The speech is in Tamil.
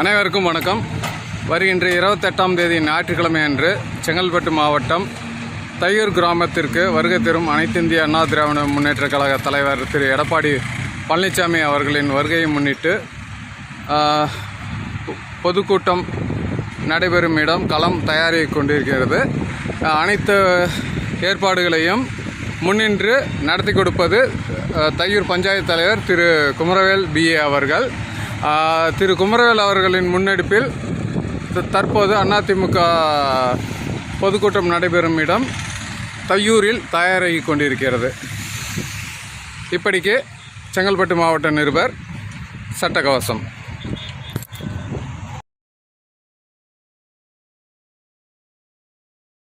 அனைவருக்கும் வணக்கம். வருகின்ற இருபத்தெட்டாம் தேதி ஞாயிற்றுக்கிழமை அன்று செங்கல்பட்டு மாவட்டம் தையூர் கிராமத்திற்கு வருகை தரும் அனைத்திந்திய அண்ணா திராவிட முன்னேற்ற கழக தலைவர் திரு எடப்பாடி பழனிசாமி அவர்களின் வருகையை முன்னிட்டு பொதுக்கூட்டம் நடைபெறும் இடம் களம் தயாரி கொண்டிருக்கிறது. அனைத்து ஏற்பாடுகளையும் முன்னின்று நடத்தி கொடுப்பது தையூர் பஞ்சாயத்து தலைவர் திரு குமரவேல் பிஏ அவர்கள். திரு குமரவேல் அவர்களின் முன்னெடுப்பில் த- தற்போது அதிமுக பொதுக்கூட்டம் நடைபெறும் இடம் தையூரில் தயாராகி கொண்டிருக்கிறது. இப்படிக்கு செங்கல்பட்டு மாவட்ட நிருபர் சட்டக்கவசம்